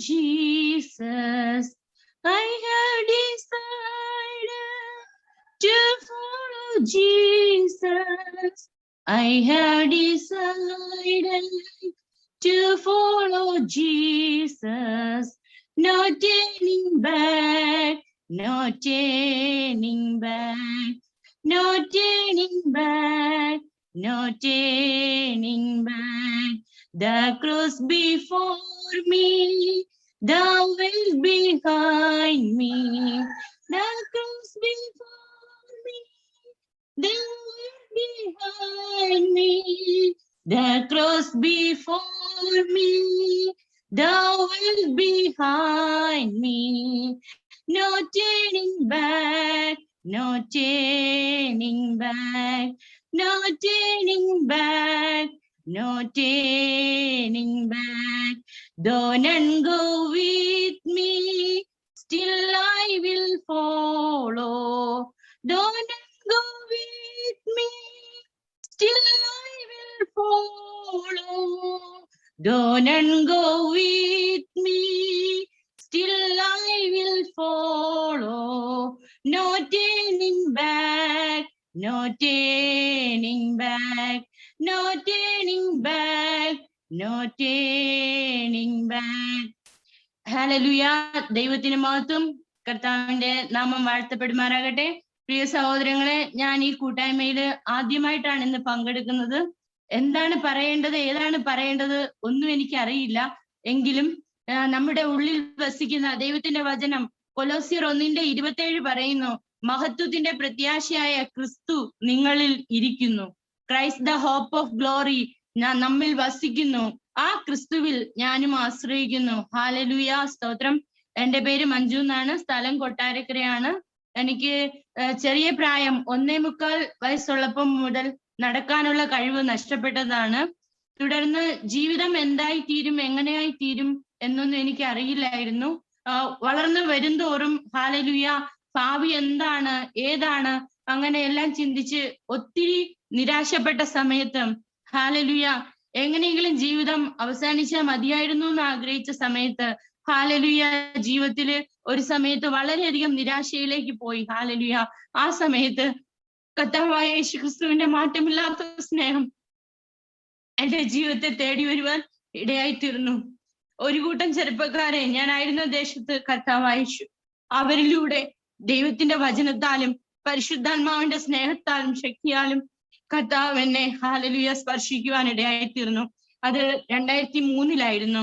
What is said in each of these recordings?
Jesus. I have decided to follow Jesus. I have decided to follow Jesus. No turning back, no turning back, no turning back, no turning back. The cross before me, the will behind me. The cross before me, the will behind me. The cross before me, the will behind me. No turning back, no turning back, no turning back, no turning back. Though none go with me, still I will follow. Though none go with me, still I will follow. Though none go with hallelujah. ദൈവത്തിന് മഹത്വം. കർത്താവിന്റെ നാമം വാഴ്ത്തപ്പെടുമാറാകട്ടെ. പ്രിയ സഹോദരങ്ങളെ ഞാൻ ഈ കൂട്ടായ്മയിൽ ആദ്യമായിട്ടാണ് ഇന്ന് പങ്കെടുക്കുന്നത്. എന്താണ് പറയേണ്ടത്? ഏതാണ് പറയേണ്ടത്? ഒന്നും എനിക്ക് അറിയില്ല എങ്കിലും നമ്മുടെ ഉള്ളിൽ വസിക്കുന്ന ദൈവത്തിന്റെ വചനം കൊലോസിയർ ഒന്നിന്റെ ഇരുപത്തേഴ് പറയുന്നു മഹത്വത്തിന്റെ പ്രത്യാശയായ ക്രിസ്തു നിങ്ങളിൽ ഇരിക്കുന്നു. Christ the hope of glory നമ്മിൽ വസിക്കുന്നു. ആ ക്രിസ്തുവിൽ ഞാനും ആശ്രയിക്കുന്നു. ഹാലലുയ സ്തോത്രം. എന്റെ പേര് മഞ്ജു എന്നാണ്. സ്ഥലം കൊട്ടാരക്കരയാണ്. എനിക്ക് ചെറിയ പ്രായം ഒന്നേ മുക്കാൽ വയസ്സുള്ളപ്പം മുതൽ നടക്കാനുള്ള കഴിവ് നഷ്ടപ്പെട്ടതാണ്. തുടർന്ന് ജീവിതം എന്തായി തീരും എങ്ങനെയായി തീരും എന്നൊന്നും എനിക്ക് അറിയില്ലായിരുന്നു വളർന്നു വരുംതോറും ഹാലലുയ ഭാവി എന്താണ് ഏതാണ് അങ്ങനെ എല്ലാം ചിന്തിച്ച് ഒത്തിരി നിരാശപ്പെട്ട സമയത്ത് ഹാലലുയ എങ്ങനെയെങ്കിലും ജീവിതം അവസാനിച്ചാൽ മതിയായിരുന്നു എന്ന് ആഗ്രഹിച്ച സമയത്ത് ഹാലലുയ ജീവിതത്തിൽ ഒരു സമയത്ത് വളരെയധികം നിരാശയിലേക്ക് പോയി. ഹാലലുയ ആ സമയത്ത് കർത്താവായ യേശു ക്രിസ്തുവിന്റെ മാറ്റമില്ലാത്ത സ്നേഹം എന്റെ ജീവിതത്തെ തേടി വരുവാൻ ഇടയായി തീർന്നു ഒരു കൂട്ടം ചെറുപ്പക്കാരെ ഞാനായിരുന്ന ദേശത്ത് കർത്താവ് അയച്ചു അവരിലൂടെ ദൈവത്തിന്റെ വചനത്താലും പരിശുദ്ധാത്മാവിന്റെ സ്നേഹത്താലും ശക്തിയാലും കർത്താവ് എന്നെ ഹാലലുയ സ്പർശിക്കുവാൻ ഇടയായി തീർന്നു അത് രണ്ടായിരത്തി മൂന്നിലായിരുന്നു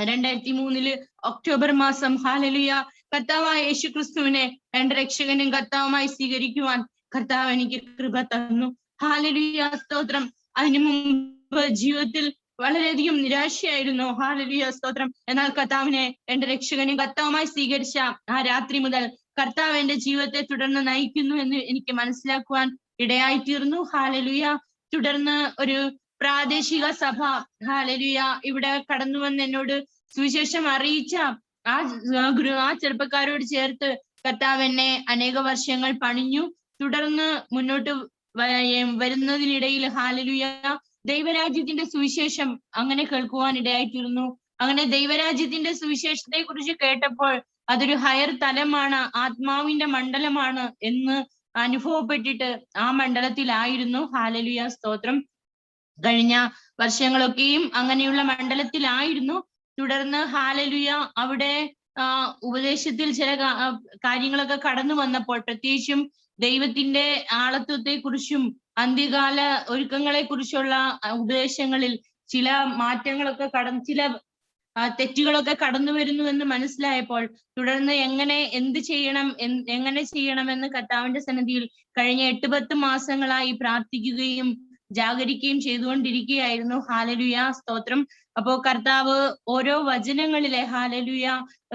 രണ്ടായിരത്തി മൂന്നിൽ ഒക്ടോബർ മാസം ഹാലലുയ കർത്താവായ യേശു ക്രിസ്തുവിനെ എന്റെ രക്ഷകനും കർത്താവുമായി സ്വീകരിക്കുവാൻ കർത്താവ് എനിക്ക് കൃപ തന്നു. ഹാലലുയ സ്തോത്രം. അതിനു മുമ്പ് ജീവിതത്തിൽ വളരെയധികം നിരാശയായിരുന്നു. ഹാലലുയ സ്തോത്രം. എന്നാൽ കർത്താവിനെ എന്റെ രക്ഷകനും കർത്താവുമായി സ്വീകരിച്ച ആ രാത്രി മുതൽ കർത്താവ് എന്റെ ജീവിതത്തെ തുടർന്ന് നയിക്കുന്നു എന്ന് എനിക്ക് മനസ്സിലാക്കുവാൻ ഇടയായി തീർന്നു ഹാലലുയ. തുടർന്ന് ഒരു പ്രാദേശിക സഭ. ഹാലലുയ. ഇവിടെ കടന്നു വന്ന് എന്നോട് സുവിശേഷം അറിയിച്ച ആ ഗുരു ആ ചെറുപ്പക്കാരോട് ചേർത്ത് കർത്താവ് എന്നെ അനേക വർഷങ്ങൾ പണിഞ്ഞു. തുടർന്ന് മുന്നോട്ട് വരുന്നതിനിടയിൽ ഹാലലുയ ദൈവരാജ്യത്തിന്റെ സുവിശേഷം അങ്ങനെ കേൾക്കുവാൻ ഇടയായിത്തീർന്നു. അങ്ങനെ ദൈവരാജ്യത്തിന്റെ സുവിശേഷത്തെ കുറിച്ച് കേട്ടപ്പോൾ അതൊരു ഹയർ തലമാണ് ആത്മാവിന്റെ മണ്ഡലമാണ് എന്ന് അനുഭവപ്പെട്ടിട്ട് ആ മണ്ഡലത്തിലായിരുന്നു. ഹാലലുയ സ്തോത്രം. കഴിഞ്ഞ വർഷങ്ങളൊക്കെയും അങ്ങനെയുള്ള മണ്ഡലത്തിലായിരുന്നു. തുടർന്ന് ഹാലലുയ അവിടെ ഉപദേശത്തിൽ ചില കാര്യങ്ങളൊക്കെ കടന്നു വന്നപ്പോൾ പ്രത്യേകിച്ചും ദൈവത്തിന്റെ ആളത്വത്തെ കുറിച്ചും അന്ത്യകാല ഒരുക്കങ്ങളെ കുറിച്ചുള്ള ഉപദേശങ്ങളിൽ ചില മാറ്റങ്ങളൊക്കെ കടന്ന് ചില തെറ്റുകളൊക്കെ കടന്നു വരുന്നു എന്ന് മനസ്സിലായപ്പോൾ തുടർന്ന് എങ്ങനെ എന്ത് ചെയ്യണം എങ്ങനെ ചെയ്യണമെന്ന് കർത്താവിന്റെ സന്നിധിയിൽ കഴിഞ്ഞ എട്ട് പത്ത് മാസങ്ങളായി പ്രാർത്ഥിക്കുകയും ജാഗരിക്കുകയും ചെയ്തുകൊണ്ടിരിക്കുകയായിരുന്നു. ഹാലലുയ സ്തോത്രം. അപ്പോ കർത്താവ് ഓരോ വചനങ്ങളിലെ ഹാലലുയ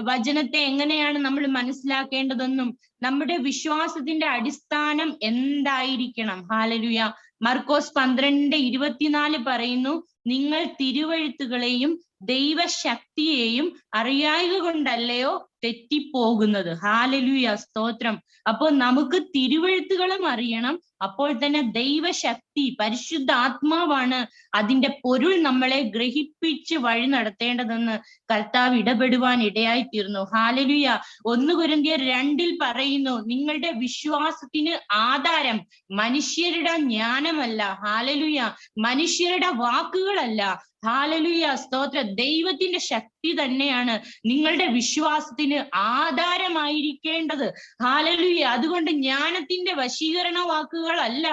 വചനത്തെ എങ്ങനെയാണ് നമ്മൾ മനസ്സിലാക്കേണ്ടതെന്നും നമ്മുടെ വിശ്വാസത്തിന്റെ അടിസ്ഥാനം എന്തായിരിക്കണം? ഹാലലുയ. മർക്കോസ് പന്ത്രണ്ട് ഇരുപത്തിനാല് പറയുന്നു നിങ്ങൾ തിരുവഴുത്തുകളെയും ദൈവശക്തിയെയും അറിയായക കൊണ്ടല്ലയോ തെറ്റിപ്പോകുന്നത്. ഹാലലുയ സ്തോത്രം. അപ്പോൾ നമുക്ക് തിരുവഴുത്തുകളും അറിയണം. അപ്പോൾ തന്നെ ദൈവശക്തി പരിശുദ്ധ ആത്മാവാണ് അതിന്റെ പൊരുൾ നമ്മളെ ഗ്രഹിപ്പിച്ച് വഴി നടത്തേണ്ടതെന്ന് കർത്താവ് ഇടപെടുവാൻ ഇടയായിത്തീർന്നു. ഹാലലുയ ഒന്ന് കുരന്തിയർ രണ്ടിൽ പറയുന്നു നിങ്ങളുടെ വിശ്വാസത്തിന് ആധാരം മനുഷ്യരുടെ ജ്ഞാനമല്ല. ഹാലലുയ മനുഷ്യരുടെ വാക്കുകളല്ല. ഹാലലുയ സ്തോത്ര. ദൈവത്തിന്റെ ശക്തി തന്നെയാണ് നിങ്ങളുടെ വിശ്വാസത്തിന് ആധാരമായിരിക്കേണ്ടത്. ഹാലലുയ അതുകൊണ്ട് ജ്ഞാനത്തിന്റെ വശീകരണ വാക്കുകളല്ല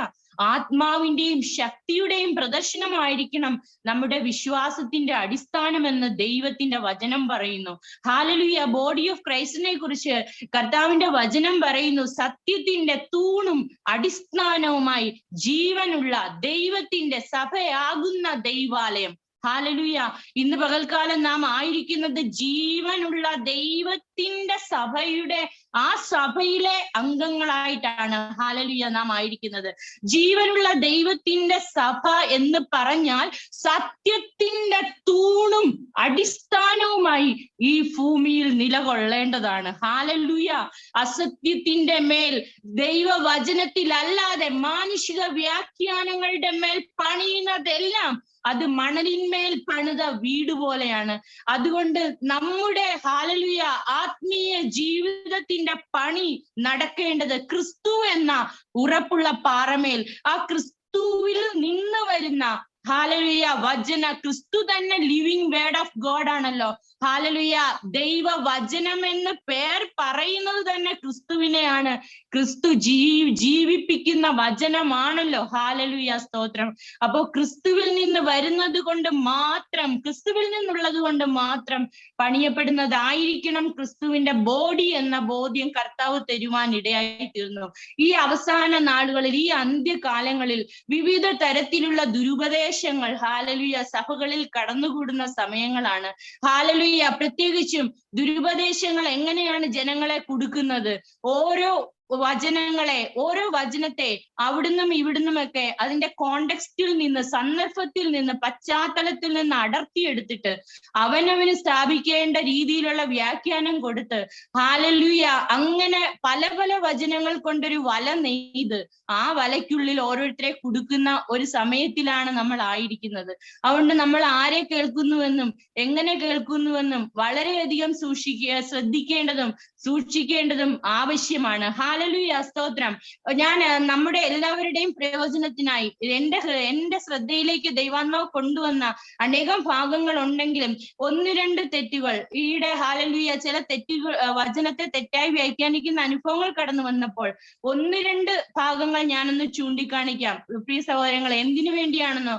ആത്മാവിന്റെയും ശക്തിയുടെയും പ്രദർശനമായിരിക്കണം നമ്മുടെ വിശ്വാസത്തിന്റെ അടിസ്ഥാനമെന്ന് ദൈവത്തിന്റെ വചനം പറയുന്നു. ഹാലലുയ ബോഡി ഓഫ് ക്രൈസ്റ്റിനെ കുറിച്ച് കർത്താവിന്റെ വചനം പറയുന്നു സത്യത്തിന്റെ തൂണും അടിസ്ഥാനവുമായി ജീവനുള്ള ദൈവത്തിന്റെ സഭയാകുന്ന ദൈവാലയം. ഹാലലുയ. ഇന്ന് പകൽക്കാലം നാം ആയിരിക്കുന്നത് ജീവനുള്ള ദൈവത്തിന്റെ സഭയുടെ ആ സഭയിലെ അംഗങ്ങളായിട്ടാണ് ഹാലലുയ നാം ആയിരിക്കുന്നത്. ജീവനുള്ള ദൈവത്തിന്റെ സഭ എന്ന് പറഞ്ഞാൽ സത്യത്തിന്റെ തൂണും അടിസ്ഥാനവുമായി ഈ ഭൂമിയിൽ നിലകൊള്ളേണ്ടതാണ്. ഹാലലുയ. അസത്യത്തിന്റെ മേൽ ദൈവവചനത്തിലല്ലാതെ മാനുഷിക വ്യാഖ്യാനങ്ങളുടെ മേൽ പണിയുന്നതെല്ലാം അത് മണലിന്മേൽ പണിത വീട് പോലെയാണ്. അതുകൊണ്ട് നമ്മുടെ ഹാലലുയ ആത്മീയ ജീവിതത്തിന്റെ പണി നടക്കേണ്ടത് ക്രിസ്തു എന്ന ഉറപ്പുള്ള പാറമേൽ. ആ ക്രിസ്തുവിൽ നിന്ന് വരുന്ന ഹാലലുയ വചന ക്രിസ്തു തന്നെ ലിവിങ് വേർഡ് ഓഫ് ഗോഡ് ആണല്ലോ. ഹാലലുയ ദൈവ വചനം എന്ന് പേർ പറയുന്നത് തന്നെ ക്രിസ്തുവിനെയാണ്. ക്രിസ്തു ജീ ജീവിപ്പിക്കുന്ന വചനമാണല്ലോ. ഹാലലുയ സ്തോത്രം. അപ്പോ ക്രിസ്തുവിൽ നിന്ന് വരുന്നത് കൊണ്ട് മാത്രം ക്രിസ്തുവിൽ നിന്നുള്ളത് കൊണ്ട് മാത്രം പണിയപ്പെടുന്നതായിരിക്കണം ക്രിസ്തുവിന്റെ ബോഡി എന്ന ബോധ്യം കർത്താവ് തരുവാൻ ഇടയായി തീർന്നു ഈ അവസാന നാളുകളിൽ ഈ അന്ത്യകാലങ്ങളിൽ വിവിധ തരത്തിലുള്ള ദുരുപദേശങ്ങൾ ഹാലലുയ സഭകളിൽ കടന്നുകൂടുന്ന സമയങ്ങളാണ്. ഹാലലുയ പ്രത്യേകിച്ചും ദുരുപദേശങ്ങൾ എങ്ങനെയാണ് ജനങ്ങളെ കുടുക്കുന്നത്? ഓരോ വചനങ്ങളെ ഓരോ വചനത്തെ അവിടുന്നും ഇവിടുന്നുമൊക്കെ അതിന്റെ കോണ്ടെക്സ്റ്റിൽ നിന്ന് സന്ദർഭത്തിൽ നിന്ന് പശ്ചാത്തലത്തിൽ നിന്ന് അടർത്തിയെടുത്തിട്ട് അവനവന് സ്ഥാപിക്കേണ്ട രീതിയിലുള്ള വ്യാഖ്യാനം കൊടുത്ത് ഹാലലുയ അങ്ങനെ പല പല വചനങ്ങൾ കൊണ്ടൊരു വല നെയ്ത് ആ വലയ്ക്കുള്ളിൽ ഓരോരുത്തരെ കൊടുക്കുന്ന ഒരു സമയത്തിലാണ് നമ്മൾ ആയിരിക്കുന്നത്. അതുകൊണ്ട് നമ്മൾ ആരെ കേൾക്കുന്നുവെന്നും എങ്ങനെ കേൾക്കുന്നുവെന്നും വളരെയധികം സൂക്ഷിക്കുക ശ്രദ്ധിക്കേണ്ടതും സൂക്ഷിക്കേണ്ടതും ആവശ്യമാണ്. ഹാലലുയ സ്തോത്രം. ഞാൻ നമ്മുടെ എല്ലാവരുടെയും പ്രയോജനത്തിനായി എന്റെ എന്റെ ശ്രദ്ധയിലേക്ക് ദൈവാത്മാവ് കൊണ്ടുവന്ന അനേകം ഭാഗങ്ങൾ ഉണ്ടെങ്കിലും ഒന്ന് രണ്ട് തെറ്റുകൾ ഈയിടെ ഹാലലുയ ചില തെറ്റുകൾ വചനത്തെ തെറ്റായി വ്യാഖ്യാനിക്കുന്ന അനുഭവങ്ങൾ കടന്നു വന്നപ്പോൾ ഒന്ന് രണ്ട് ഭാഗങ്ങൾ ഞാനൊന്ന് ചൂണ്ടിക്കാണിക്കാം. പ്രിയ സഹോദരങ്ങൾ എന്തിനു വേണ്ടിയാണെന്നോ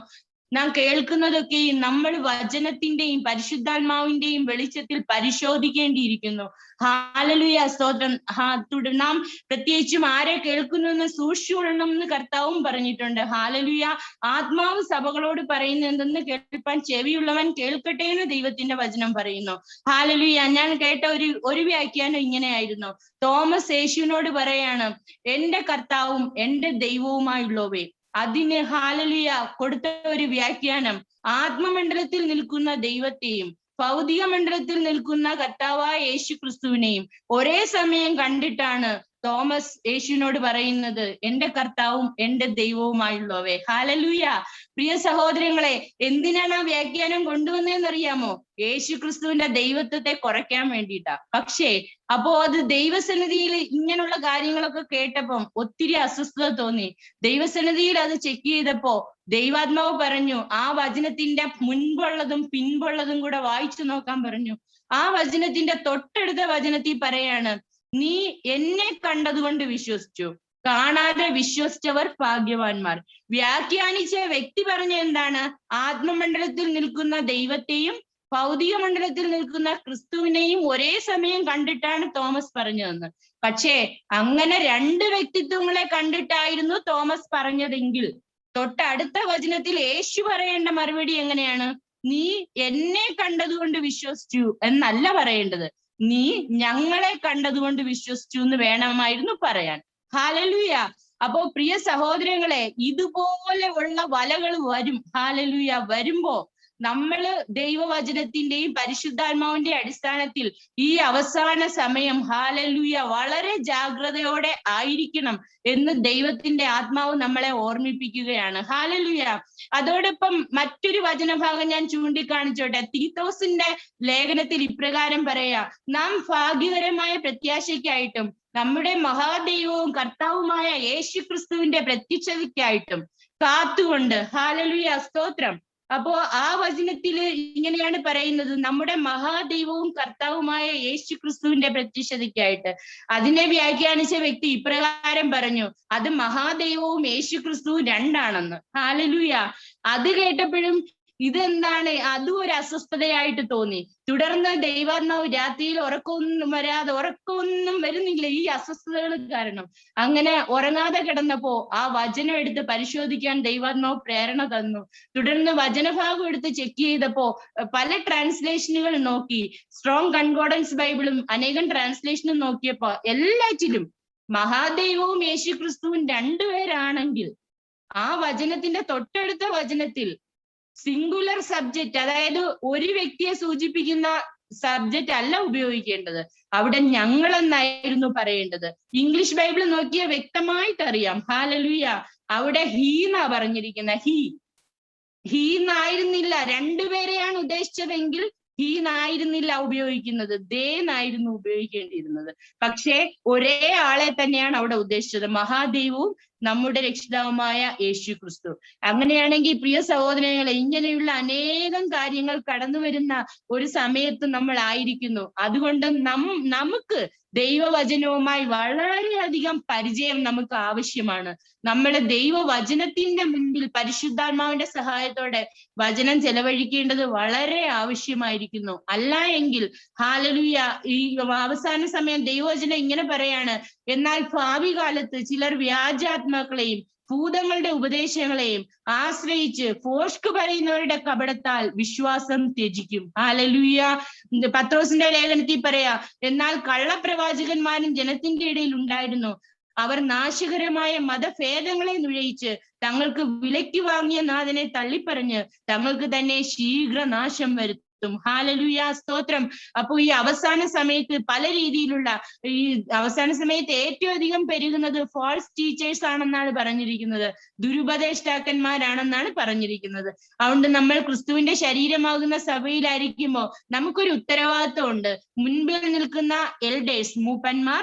നാം കേൾക്കുന്നതൊക്കെയും നമ്മൾ വചനത്തിന്റെയും പരിശുദ്ധാത്മാവിന്റെയും വെളിച്ചത്തിൽ പരിശോധിക്കേണ്ടിയിരിക്കുന്നു. ഹാലലുയ സ്തോത്രം. ഹാ നാം പ്രത്യേകിച്ചും ആരെ കേൾക്കുന്നു എന്ന് സൂക്ഷിച്ചുകൊള്ളണം എന്ന് കർത്താവും പറഞ്ഞിട്ടുണ്ട്. ഹാലലുയ ആത്മാവ് സഭകളോട് പറയുന്ന എന്തെന്ന് കേൾപ്പാൻ ചെവിയുള്ളവൻ കേൾക്കട്ടെ എന്ന് ദൈവത്തിന്റെ വചനം പറയുന്നു. ഹാലലുയ ഞാൻ കേട്ട ഒരു ഒരു വ്യാഖ്യാനം ഇങ്ങനെയായിരുന്നു. തോമസ് യേശുവിനോട് പറയാണ് എന്റെ കർത്താവും എന്റെ ദൈവവുമായുള്ളവേ അതിന് ഹാലലിയ കൊടുത്ത ഒരു വ്യാഖ്യാനം. ആത്മമണ്ഡലത്തിൽ നിൽക്കുന്ന ദൈവത്തെയും ഭൗതിക മണ്ഡലത്തിൽ നിൽക്കുന്ന കർത്താവായ യേശു ക്രിസ്തുവിനെയും ഒരേ സമയം കണ്ടിട്ടാണ് തോമസ് യേശുവിനോട് പറയുന്നത് എന്റെ കർത്താവും എന്റെ ദൈവവുമായുള്ളവേ. ഹാലലൂയ പ്രിയ സഹോദരങ്ങളെ എന്തിനാണ് ആ വ്യാഖ്യാനം കൊണ്ടുവന്നതെന്നറിയാമോ? യേശു ക്രിസ്തുവിന്റെ ദൈവത്വത്തെ കുറയ്ക്കാൻ വേണ്ടിയിട്ടാ. പക്ഷേ അപ്പോ അത് ദൈവസന്നിധിയിൽ ഇങ്ങനെയുള്ള കാര്യങ്ങളൊക്കെ കേട്ടപ്പം ഒത്തിരി അസ്വസ്ഥത തോന്നി. ദൈവസന്നിധിയിൽ അത് ചെക്ക് ചെയ്തപ്പോ ദൈവാത്മാവ് പറഞ്ഞു ആ വചനത്തിന്റെ മുൻപുള്ളതും പിൻപുള്ളതും കൂടെ വായിച്ചു നോക്കാൻ പറഞ്ഞു. ആ വചനത്തിന്റെ തൊട്ടടുത്ത വചനത്തിൽ പറയാണ് നീ എന്നെ കണ്ടതുകൊണ്ട് വിശ്വസിച്ചു. കാണാതെ വിശ്വസിച്ചവർ ഭാഗ്യവാന്മാർ. വ്യാഖ്യാനിച്ച വ്യക്തി പറഞ്ഞ എന്താണ്? ആത്മമണ്ഡലത്തിൽ നിൽക്കുന്ന ദൈവത്തെയും ഭൗതിക മണ്ഡലത്തിൽ നിൽക്കുന്ന ക്രിസ്തുവിനെയും ഒരേ സമയം കണ്ടിട്ടാണ് തോമസ് പറഞ്ഞതെന്ന്. പക്ഷേ അങ്ങനെ രണ്ട് വ്യക്തിത്വങ്ങളെ കണ്ടിട്ടായിരുന്നു തോമസ് പറഞ്ഞതെങ്കിൽ. തൊട്ടടുത്ത വചനത്തിൽ യേശു പറയേണ്ട മറുപടി എങ്ങനെയാണ്? നീ എന്നെ കണ്ടതുകൊണ്ട് വിശ്വസിച്ചു എന്നല്ല പറയേണ്ടത്. നീ ഞങ്ങളെ കണ്ടതുകൊണ്ട് വിശ്വസിച്ചു എന്ന് വേണമായിരുന്നു പറയാൻ. ഹാലലുയ. അപ്പോ പ്രിയ സഹോദരങ്ങളെ ഇതുപോലെ ഉള്ള വലകൾ വരും. ഹാലലുയ. വരുമ്പോ നമ്മൾ ദൈവവചനത്തിന്റെയും പരിശുദ്ധാത്മാവിന്റെ അടിസ്ഥാനത്തിൽ ഈ അവസാന സമയം ഹാലലുയ വളരെ ജാഗ്രതയോടെ ആയിരിക്കണം എന്ന് ദൈവത്തിന്റെ ആത്മാവ് നമ്മളെ ഓർമ്മിപ്പിക്കുകയാണ്. ഹാലലുയ അതോടൊപ്പം മറ്റൊരു വചനഭാഗം ഞാൻ ചൂണ്ടിക്കാണിച്ചോട്ടെ. തീത്തോസിന്റെ ലേഖനത്തിൽ ഇപ്രകാരം പറയാ നാം ഭാഗ്യകരമായ പ്രത്യാശയ്ക്കായിട്ടും നമ്മുടെ മഹാദൈവവും കർത്താവുമായ യേശു ക്രിസ്തുവിന്റെ പ്രത്യക്ഷതയ്ക്കായിട്ടും കാത്തുകൊണ്ട് ഹാലലുയ സ്തോത്രം. അപ്പോ ആ വചനത്തിൽ ഇങ്ങനെയാണ് പറയുന്നത്. നമ്മുടെ മഹാദൈവവും കർത്താവുമായ യേശു ക്രിസ്തുവിന്റെ പ്രത്യക്ഷതയ്ക്കായിട്ട്. അതിനെ വ്യാഖ്യാനിച്ച വ്യക്തി ഇപ്രകാരം പറഞ്ഞു അത് മഹാദൈവവും യേശു ക്രിസ്തുവും രണ്ടാണെന്ന്. ഹാലലുയ അത് കേട്ടപ്പോഴും ഇതെന്താണ്? അതും ഒരു അസ്വസ്ഥതയായിട്ട് തോന്നി. തുടർന്ന് ദൈവാത്മാവ് രാത്രിയിൽ ഉറക്കമൊന്നും വരാതെ ഉറക്കമൊന്നും വരുന്നില്ല ഈ അസ്വസ്ഥതകൾ കാരണം. അങ്ങനെ ഉറങ്ങാതെ കിടന്നപ്പോ ആ വചനം എടുത്ത് പരിശോധിക്കാൻ ദൈവാത്മാവ് പ്രേരണ തന്നു. തുടർന്ന് വചനഭാഗം എടുത്ത് ചെക്ക് ചെയ്തപ്പോ പല ട്രാൻസ്ലേഷനുകൾ നോക്കി. സ്ട്രോങ് കൺകോർഡൻസ് ബൈബിളും അനേകം ട്രാൻസ്ലേഷനും നോക്കിയപ്പോ എല്ലാറ്റിലും മഹാദൈവവും യേശു ക്രിസ്തുവും രണ്ടുപേരാണെങ്കിൽ ആ വചനത്തിന്റെ തൊട്ടടുത്ത വചനത്തിൽ സിംഗുലർ സബ്ജക്റ്റ് അതായത് ഒരു വ്യക്തിയെ സൂചിപ്പിക്കുന്ന സബ്ജക്റ്റ് അല്ല ഉപയോഗിക്കേണ്ടത്. അവിടെ ഞങ്ങൾ എന്നായിരുന്നു പറയേണ്ടത്. ഇംഗ്ലീഷ് ബൈബിൾ നോക്കിയാൽ വ്യക്തമായിട്ട് അറിയാം ഹാലലുയ അവിടെ ഹീ എന്നാ പറഞ്ഞിരിക്കുന്ന ഹീ ഹീ എന്നായിരുന്നില്ല രണ്ടുപേരെയാണ് ഉദ്ദേശിച്ചതെങ്കിൽ ഹീ നായിരുന്നില്ല ഉപയോഗിക്കുന്നത്. ദേ എന്നായിരുന്നു ഉപയോഗിക്കേണ്ടിയിരുന്നത്. പക്ഷേ ഒരേ ആളെ തന്നെയാണ് അവിടെ ഉദ്ദേശിച്ചത്. മഹാദേവും നമ്മുടെ രക്ഷിതാവുമായ യേശു ക്രിസ്തു അങ്ങനെയാണെങ്കിൽ പ്രിയ സഹോദരങ്ങളെ ഇങ്ങനെയുള്ള അനേകം കാര്യങ്ങൾ കടന്നു വരുന്ന ഒരു സമയത്ത് നമ്മൾ ആയിരിക്കുന്നു. അതുകൊണ്ട് നം നമുക്ക് ദൈവവചനവുമായി വളരെയധികം പരിചയം നമുക്ക് ആവശ്യമാണ്. നമ്മുടെ ദൈവവചനത്തിന്റെ മുൻപിൽ പരിശുദ്ധാത്മാവിന്റെ സഹായത്തോടെ വചനം ചെലവഴിക്കേണ്ടത് വളരെ ആവശ്യമായിരിക്കുന്നു. അല്ല എങ്കിൽ ഹാലലുയ ഈ അവസാന സമയം ദൈവവചനം ഇങ്ങനെ പറയാണ് എന്നാൽ ഭാവി കാലത്ത് ചിലർ വ്യാജാത്മാക്കളെയും ഭൂതങ്ങളുടെ ഉപദേശങ്ങളെയും ആശ്രയിച്ച് ഫോഷ്ക്ക് പറയുന്നവരുടെ കപടത്താൽ വിശ്വാസം ത്യജിക്കും. ആലലുയ പത്രോസിന്റെ ലേഖനത്തിൽ പറയാ എന്നാൽ കള്ളപ്രവാചകന്മാരും ജനത്തിന്റെ ഇടയിൽ ഉണ്ടായിരുന്നു. അവർ നാശകരമായ മതഭേദങ്ങളെ നുഴയിച്ച് തങ്ങൾക്ക് വിലയ്ക്ക് വാങ്ങിയ നാഥനെ തള്ളിപ്പറഞ്ഞ് തങ്ങൾക്ക് തന്നെ ശീഘ്രനാശം വരുത്തും. ഹാലലുയ സ്തോത്രം. അപ്പോൾ ഈ അവസാന സമയത്ത് പല രീതിയിലുള്ള ഈ അവസാന സമയത്ത് ഏറ്റവും അധികം പെരുകുന്നത് ഫോൾസ് ടീച്ചേഴ്സ് ആണെന്നാണ് പറഞ്ഞിരിക്കുന്നത്. ദുരുപദേഷ്ടാക്കന്മാരാണെന്നാണ് പറഞ്ഞിരിക്കുന്നത്. അതുകൊണ്ട് നമ്മൾ ക്രിസ്തുവിന്റെ ശരീരമാകുന്ന സഭയിലായിരിക്കുമ്പോൾ നമുക്കൊരു ഉത്തരവാദിത്വം ഉണ്ട് മുൻപിൽ നിൽക്കുന്ന എൽഡേഴ്സ് മൂപ്പന്മാർ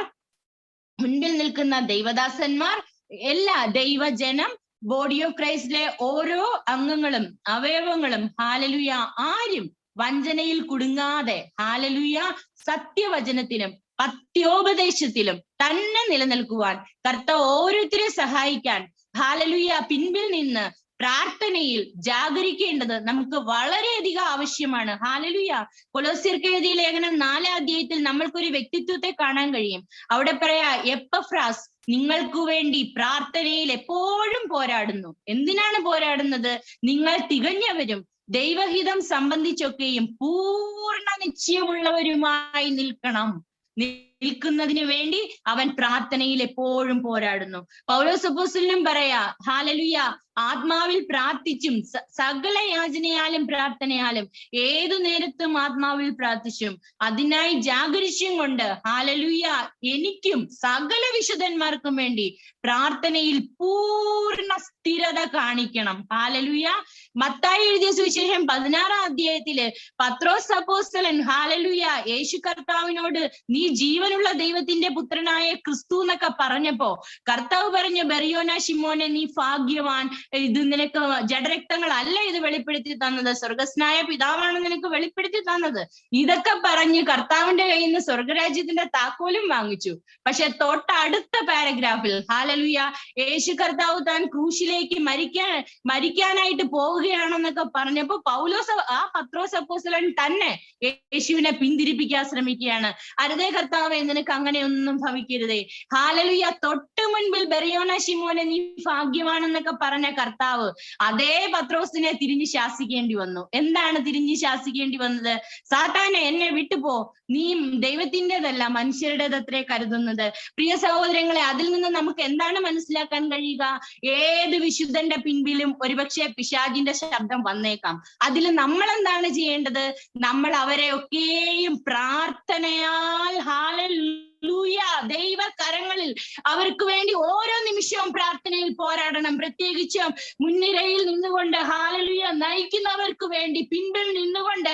മുൻപിൽ നിൽക്കുന്ന ദൈവദാസന്മാർ എല്ലാ ദൈവജനം ബോഡി ഓഫ് ക്രൈസ്റ്റിലെ ഓരോ അംഗങ്ങളും അവയവങ്ങളും ഹാലലുയ ആരും വഞ്ചനയിൽ കുടുങ്ങാതെ ഹാലലുയ സത്യവചനത്തിലും പത്യോപദേശത്തിലും തന്നെ നിലനിൽക്കുവാൻ കർത്ത ഓരോരുത്തരെ സഹായിക്കാൻ ഹാലലുയ പിൻപിൽ നിന്ന് പ്രാർത്ഥനയിൽ ജാഗരിക്കേണ്ടത് നമുക്ക് വളരെയധികം ആവശ്യമാണ്. ഹാലലുയ കൊലോസിർക്കെഴുതിയ ലേഖനം നാലാം അധ്യായത്തിൽ നമ്മൾക്കൊരു വ്യക്തിത്വത്തെ കാണാൻ കഴിയും. അവിടെ പറയാ എപ്പഫ്രാസ് നിങ്ങൾക്ക് വേണ്ടി പ്രാർത്ഥനയിൽ എപ്പോഴും പോരാടുന്നു. എന്തിനാണ് പോരാടുന്നത്? നിങ്ങൾ തികഞ്ഞവരും ദൈവഹിതം സംബന്ധിച്ചൊക്കെയും പൂർണ നിശ്ചയമുള്ളവരുമായി നിൽക്കണം. നിൽക്കുന്നതിന് വേണ്ടി അവൻ പ്രാർത്ഥനയിൽ എപ്പോഴും പോരാടുന്നു. പൗലോസപ്പോസിലും പറയാ ഹാലലുയ ആത്മാവിൽ പ്രാർത്ഥിച്ചും സകല യാചനയാലും പ്രാർത്ഥനയാലും ഏതു നേരത്തും ആത്മാവിൽ പ്രാർത്ഥിച്ചും അതിനായി ജാഗരിഷ്യം കൊണ്ട് ഹാലലുയ എനിക്കും സകല വിശുദ്ധന്മാർക്കും വേണ്ടി പ്രാർത്ഥനയിൽ പൂർണ സ്ഥിരത കാണിക്കണം. ഹാലലുയ മത്തായി എഴുതിയ സുവിശേഷം പതിനാറാം അധ്യായത്തിൽ പത്രോസ് അപ്പോസ്തലൻ ഹാലലുയ യേശു കർത്താവിനോട് നീ ജീവനുള്ള ദൈവത്തിന്റെ പുത്രനായ ക്രിസ്തു എന്നൊക്കെ പറഞ്ഞപ്പോ കർത്താവ് പറഞ്ഞ ബെറിയോന ഷിമോനെ നീ ഭാഗ്യവാൻ. ഇത് നിനക്ക് ജഡരക്തങ്ങളല്ല ഇത് വെളിപ്പെടുത്തി തന്നത്. സ്വർഗസ്നായ പിതാവാണ് നിനക്ക് വെളിപ്പെടുത്തി തന്നത്. ഇതൊക്കെ പറഞ്ഞ് കർത്താവിന്റെ കയ്യിൽ നിന്ന് സ്വർഗരാജ്യത്തിന്റെ താക്കോലും വാങ്ങിച്ചു. പക്ഷെ തൊട്ടടുത്ത പാരഗ്രാഫിൽ ഹാലലുയ യേശു കർത്താവ് താൻ ക്രൂശിലേക്ക് മരിക്കാൻ മരിക്കാനായിട്ട് പോവുകയാണെന്നൊക്കെ പറഞ്ഞപ്പോ പൗലോസ് ആ പത്രോസ് അപ്പോസലൻ തന്നെ യേശുവിനെ പിന്തിരിപ്പിക്കാൻ ശ്രമിക്കുകയാണ്. അരുതേ കർത്താവെ നിനക്ക് അങ്ങനെയൊന്നും ഭവിക്കരുതേ. ഹാലലുയ തൊട്ട് മുൻപിൽ ബെറിയോന ശിമോനെ നീ ഭാഗ്യമാണെന്നൊക്കെ പറഞ്ഞ കർത്താവ് അതേ പത്രോസിനെ തിരിഞ്ഞു ശാസിക്കേണ്ടി വന്നു. എന്താണ് തിരിഞ്ഞു ശാസിക്കേണ്ടി വന്നത്? സാത്താനെ എന്നെ വിട്ടുപോ. നീ ദൈവത്തിന്റെതല്ല മനുഷ്യരുടേതത്രേ കരുതുന്നത്. പ്രിയ സഹോദരങ്ങളെ അതിൽ നിന്ന് നമുക്ക് എന്താണ് മനസ്സിലാക്കാൻ കഴിയുക? ഏത് വിശുദ്ധന്റെ പിൻപിലും ഒരുപക്ഷെ പിശാജിന്റെ ശബ്ദം വന്നേക്കാം. അതിൽ നമ്മൾ എന്താണ് ചെയ്യേണ്ടത്? നമ്മൾ അവരെ ഒക്കെയും പ്രാർത്ഥനയാൽ ഹാലൂയ ദൈവ കരങ്ങളിൽ അവർക്ക് വേണ്ടി ഓരോ നിമിഷവും പ്രാർത്ഥനയിൽ പോരാടണം. പ്രത്യേകിച്ചും മുൻനിരയിൽ നിന്നുകൊണ്ട് ഹാലലുയ നയിക്കുന്നവർക്ക് വേണ്ടി പിൻപിൽ നിന്നുകൊണ്ട്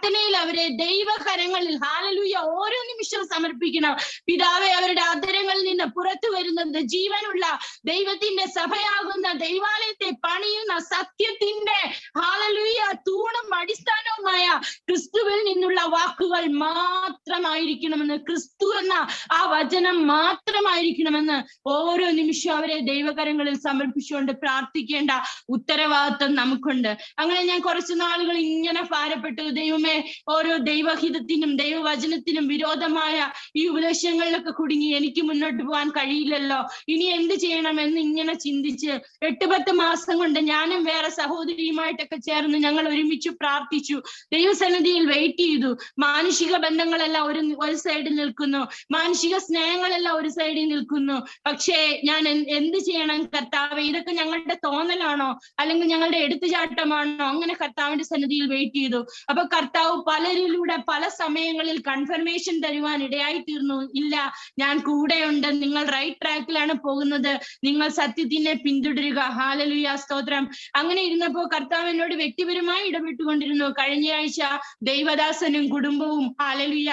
പ്രാർത്ഥനയിൽ അവരെ ദൈവകരങ്ങളിൽ ഹാലലൂയ ഓരോ നിമിഷവും സമർപ്പിക്കണം. പിതാവെ അവരുടെ ആദരങ്ങളിൽ നിന്ന് പുറത്തു വരുന്നത് ജീവനുള്ള ദൈവത്തിന്റെ സഭയാകുന്ന ദൈവാലയത്തെ പണിയുന്ന സത്യത്തിന്റെ ഹാലലൂയ തൂണും അടിസ്ഥാനവുമായ ക്രിസ്തുവിൽ നിന്നുള്ള വാക്കുകൾ മാത്രമായിരിക്കണമെന്ന് ക്രിസ്തു എന്ന ആ വചനം മാത്രമായിരിക്കണമെന്ന് ഓരോ നിമിഷവും അവരെ ദൈവകരങ്ങളിൽ സമർപ്പിച്ചുകൊണ്ട് പ്രാർത്ഥിക്കേണ്ട ഉത്തരവാദിത്വം നമുക്കുണ്ട്. അങ്ങനെ ഞാൻ കുറച്ചു നാളുകൾ ഇങ്ങനെ ഭാരപ്പെട്ടു. ദൈവമേ ഓരോ ദൈവഹിതത്തിനും ദൈവവചനത്തിനും വിരോധമായ ഈ ഉപദേശങ്ങളിലൊക്കെ കുടുങ്ങി എനിക്ക് മുന്നോട്ട് പോകാൻ കഴിയില്ലല്ലോ. ഇനി എന്ത് ചെയ്യണമെന്ന് ഇങ്ങനെ ചിന്തിച്ച് എട്ട് പത്ത് മാസം കൊണ്ട് ഞാനും വേറെ സഹോദരിയുമായിട്ടൊക്കെ ചേർന്ന് ഞങ്ങൾ ഒരുമിച്ച് പ്രാർത്ഥിച്ചു. ദൈവസന്നിധിയിൽ വെയിറ്റ് ചെയ്തു. മാനുഷിക ബന്ധങ്ങളെല്ലാം ഒരു ഒരു സൈഡിൽ നിൽക്കുന്നു. മാനുഷിക സ്നേഹങ്ങളെല്ലാം ഒരു സൈഡിൽ നിൽക്കുന്നു. പക്ഷേ ഞാൻ എന്ത് ചെയ്യണം കർത്താവ്? ഇതൊക്കെ ഞങ്ങളുടെ തോന്നലാണോ? അല്ലെങ്കിൽ ഞങ്ങളുടെ എടുത്തുചാട്ടമാണോ? അങ്ങനെ കർത്താവിന്റെ സന്നിധിയിൽ വെയിറ്റ് ചെയ്തു. അപ്പൊ കർത്താവ് പലരിലൂടെ പല സമയങ്ങളിൽ കൺഫർമേഷൻ തരുവാൻ ഇടയായി തീർന്നു ഇല്ല ഞാൻ കൂടെയുണ്ട്. നിങ്ങൾ റൈറ്റ് ട്രാക്കിലാണ് പോകുന്നത്. നിങ്ങൾ സത്യത്തിനെ പിന്തുടരുക. ഹാലലുയ സ്തോത്രം. അങ്ങനെ ഇരുന്നപ്പോ കർത്താവ് എന്നോട് വ്യക്തിപരമായി ഇടപെട്ടുകൊണ്ടിരുന്നു. കഴിഞ്ഞയാഴ്ച ദൈവദാസനും കുടുംബവും ഹാലലുയ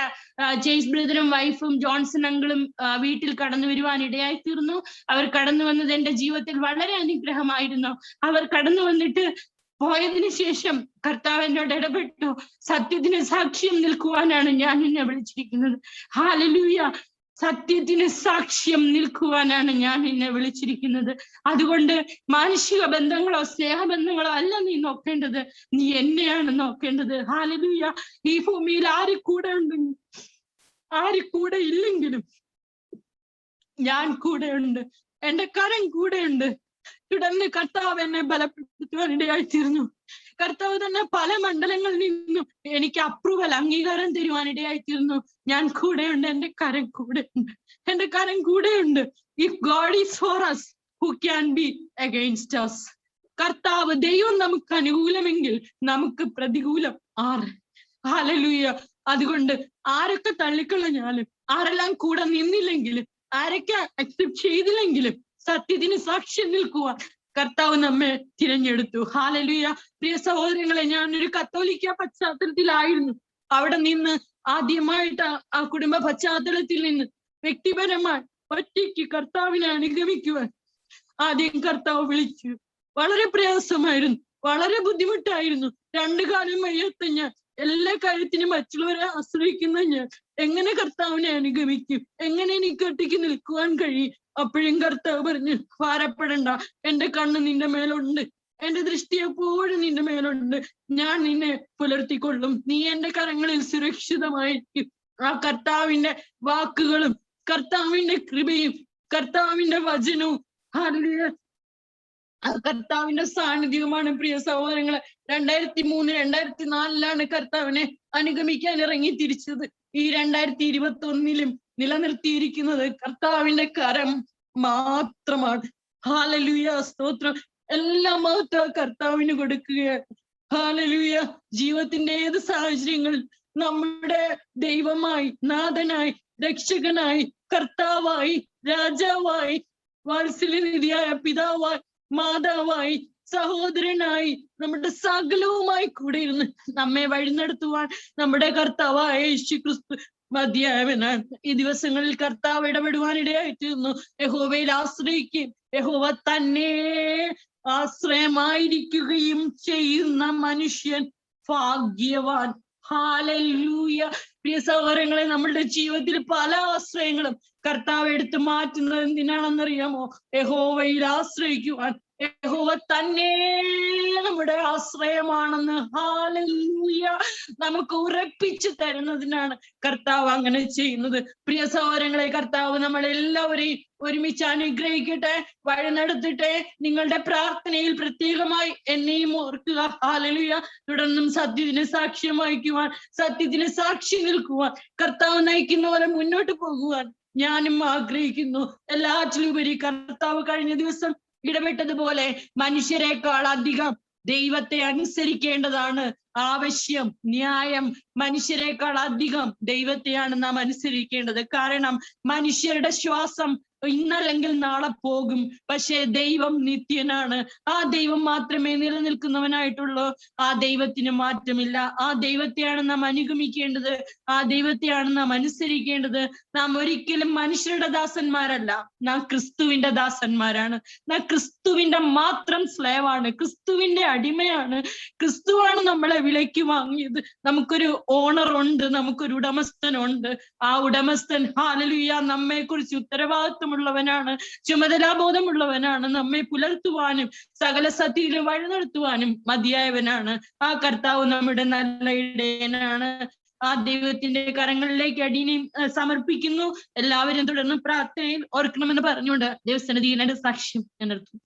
ജെയ്സ് ബ്രദറും വൈഫും ജോൺസൺ അങ്കിളും വീട്ടിൽ കടന്നു വരുവാൻ ഇടയായി തീർന്നു അവർ കടന്നു വന്നത് എന്റെ ജീവിതത്തിൽ വളരെ അനുഗ്രഹമായിരുന്നു. അവർ കടന്നു വന്നിട്ട് പോയതിനു ശേഷം കർത്താവ് എന്നോട് ഇടപെട്ടു. സത്യത്തിന് സാക്ഷ്യം നിൽക്കുവാനാണ് ഞാൻ എന്നെ വിളിച്ചിരിക്കുന്നത്. ഹാലലൂയ സത്യത്തിന് സാക്ഷ്യം നിൽക്കുവാനാണ് ഞാൻ നിന്നെ വിളിച്ചിരിക്കുന്നത്. അതുകൊണ്ട് മാനുഷിക ബന്ധങ്ങളോ സ്നേഹബന്ധങ്ങളോ അല്ല നീ നോക്കേണ്ടത്. നീ എന്നെയാണ് നോക്കേണ്ടത്. ഹാലലൂയ ഈ ഭൂമിയിൽ ആര് കൂടെ ഉണ്ടെങ്കിൽ ആര് കൂടെ ഇല്ലെങ്കിലും ഞാൻ കൂടെ ഉണ്ട്. എന്റെ കരം കൂടെയുണ്ട് തുടർന്ന് കർത്താവ് എന്നെ ബലപ്പെടുത്തുവാൻ ഇടയായിത്തീർന്നു കർത്താവ് തന്നെ പല മണ്ഡലങ്ങളിൽ നിന്നും എനിക്ക് അപ്രൂവൽ അംഗീകാരം തരുവാൻ ഇടയായിത്തീർന്നു ഞാൻ കൂടെയുണ്ട് എന്റെ കരം കൂടെ ഉണ്ട് എന്റെ കരം കൂടെയുണ്ട്. If God is for us who can be against us കർത്താവ് ദൈവം നമുക്ക് അനുകൂലമെങ്കിൽ നമുക്ക് പ്രതികൂലം ആറ്. ഹാലലൂയ അതുകൊണ്ട് ആരൊക്കെ തള്ളിക്കളഞ്ഞാലും ആരെല്ലാം കൂടെ നിന്നില്ലെങ്കിലും ആരൊക്കെ അക്സെപ്റ്റ് ചെയ്തില്ലെങ്കിലും സത്യത്തിന് സാക്ഷ്യം നിൽക്കുക കർത്താവ് നമ്മെ തിരഞ്ഞെടുത്തു. ഹാലലുയ പ്രിയ സഹോദരങ്ങളെ ഞാൻ ഒരു കത്തോലിക്ക പശ്ചാത്തലത്തിലായിരുന്നു. അവിടെ നിന്ന് ആദ്യമായിട്ട് ആ- കുടുംബ പശ്ചാത്തലത്തിൽ നിന്ന് വ്യക്തിപരമായി ഒറ്റയ്ക്ക് കർത്താവിനെ അനുഗമിക്കുവാൻ ആദ്യം കർത്താവ് വിളിച്ചു. വളരെ പ്രയാസമായിരുന്നു. വളരെ ബുദ്ധിമുട്ടായിരുന്നു. രണ്ടു കാലം വയ്യാത്ത ഞാൻ എല്ലാ കാര്യത്തിനും മറ്റുള്ളവരെ ആശ്രയിക്കുന്ന ഞാൻ എങ്ങനെ കർത്താവിനെ അനുഗമിക്കും? എങ്ങനെ എനിക്ക് ഒറ്റയ്ക്ക് നിൽക്കുവാൻ കഴിയും? അപ്പോഴും കർത്താവ് പറഞ്ഞു ഭാരപ്പെടണ്ട. എന്റെ കണ്ണ് നിന്റെ മേലുണ്ട്. എന്റെ ദൃഷ്ടി എപ്പോഴും നിന്റെ മേലുണ്ട്. ഞാൻ നിന്നെ പുലർത്തിക്കൊള്ളും. നീ എന്റെ കരങ്ങളിൽ സുരക്ഷിതമായിരിക്കും. ആ കർത്താവിന്റെ വാക്കുകളും കർത്താവിന്റെ കൃപയും കർത്താവിന്റെ വചനവും. ഹല്ലേലൂയ. ആ കർത്താവിന്റെ സാന്നിധ്യവുമാണ് പ്രിയ സഹോദരങ്ങളെ. രണ്ടായിരത്തി മൂന്ന് രണ്ടായിരത്തി നാലിലാണ് കർത്താവിനെ അനുഗമിക്കാൻ ഇറങ്ങി തിരിച്ചത്. ഈ രണ്ടായിരത്തി ഇരുപത്തി ഒന്നിലും നിലനിർത്തിയിരിക്കുന്നത് കർത്താവിന്റെ കരം മാത്രമാണ്. ഹാലലുയ സ്തോത്രം. എല്ലാം മഹത്വ കർത്താവിന് കൊടുക്കുകയാണ്. ഹാലലുയ ജീവിതത്തിന്റെ ഏത് സാഹചര്യങ്ങളിൽ നമ്മുടെ ദൈവമായി നാഥനായി രക്ഷകനായി കർത്താവായി രാജാവായി വാത്സല്യനിധിയായ പിതാവായി മാതാവായി സഹോദരനായി നമ്മുടെ സകലവുമായി കൂടെ ഇരുന്ന് നമ്മെ വഴിനടത്തുവാൻ നമ്മുടെ കർത്താവായ യേശു ക്രിസ്തു മതിയായവനാണ് ഈ ദിവസങ്ങളിൽ കർത്താവ് ഇടപെടുവാൻ യഹോവയിൽ ആശ്രയിക്കുകയും യഹോവ തന്നെ ആശ്രയമായിരിക്കുകയും ചെയ്യുന്ന മനുഷ്യൻ ഭാഗ്യവാൻ. ഹാലൂയ പ്രിയ സഹോദരങ്ങളെ നമ്മളുടെ ജീവിതത്തിൽ പല ആശ്രയങ്ങളും കർത്താവ് എടുത്തു മാറ്റുന്നത് എന്തിനാണെന്നറിയാമോ? യഹോവയിൽ ആശ്രയിക്കുവാൻ. യഹോവ തന്നെ നമ്മുടെ ആശ്രയമാണെന്ന്. ഹാലൂയ നമുക്ക് ഉറപ്പിച്ചു തരുന്നതിനാണ് കർത്താവ് അങ്ങനെ ചെയ്യുന്നത്. പ്രിയ സഹോദരങ്ങളെ കർത്താവ് നമ്മളെല്ലാവരെയും ഒരുമിച്ച് അനുഗ്രഹിക്കട്ടെ വഴി നടത്തട്ടെ നിങ്ങളുടെ പ്രാർത്ഥനയിൽ പ്രത്യേകമായി എന്നെയും ഓർക്കുക. ഹാലലുയ തുടർന്നും സത്യത്തിന് സാക്ഷ്യം വഹിക്കുവാൻ സത്യത്തിന് സാക്ഷി നിൽക്കുവാൻ കർത്താവ് നയിക്കുന്ന പോലെ മുന്നോട്ട് പോകുവാൻ ഞാനും ആഗ്രഹിക്കുന്നു. എല്ലാറ്റിലുപരി കർത്താവ് കഴിഞ്ഞ ദിവസം ഇടപെട്ടതുപോലെ മനുഷ്യരെക്കാൾ അധികം ദൈവത്തെ അനുസരിക്കേണ്ടതാണ് ആവശ്യം ന്യായം. മനുഷ്യരെക്കാൾ അധികം ദൈവത്തെയാണ് നാം അനുസരിക്കേണ്ടത്. കാരണം മനുഷ്യരുടെ ശ്വാസം ഇന്നല്ലെങ്കിൽ നാളെ പോകും. പക്ഷേ ദൈവം നിത്യനാണ്. ആ ദൈവം മാത്രമേ നിലനിൽക്കുന്നവനായിട്ടുള്ളൂ. ആ ദൈവത്തിന് മാറ്റമില്ല. ആ ദൈവത്തെയാണ് നാം അനുഗമിക്കേണ്ടത്. ആ ദൈവത്തെയാണ് നാം അനുസരിക്കേണ്ടത്. നാം ഒരിക്കലും മനുഷ്യരുടെ ദാസന്മാരല്ല. നാം ക്രിസ്തുവിന്റെ ദാസന്മാരാണ്. നാം ക്രിസ്തുവിന്റെ മാത്രം സ്ലേവാണ്. ക്രിസ്തുവിന്റെ അടിമയാണ്. ക്രിസ്തുവാണ് നമ്മളെ വിലയ്ക്ക് വാങ്ങിയത്. നമുക്കൊരു ഓണർ ഉണ്ട്. നമുക്കൊരു ഉടമസ്ഥനുണ്ട്. ആ ഉടമസ്ഥൻ ഹാലലുയ നമ്മെ കുറിച്ച് ഉത്തരവാദിത്വമുള്ളവനാണ് ചുമതലാബോധമുള്ളവനാണ്. നമ്മെ പുലർത്തുവാനും സകല സത്യയിലും വഴി നടത്തുവാനും മതിയായവനാണ്. ആ കർത്താവ് നമ്മുടെ നല്ല ഇടയനാണ്. ആ ദൈവത്തിന്റെ കരങ്ങളിലേക്ക് അടിയനെയും ഏഹ്, സമർപ്പിക്കുന്നു. എല്ലാവരും തുടർന്ന് പ്രാർത്ഥനയിൽ ഓർക്കണമെന്ന് പറഞ്ഞുകൊണ്ട് ദൈവസന്നിധിയിൽ എന്റെ സാക്ഷ്യം ഞാൻ നിർത്തുന്നു.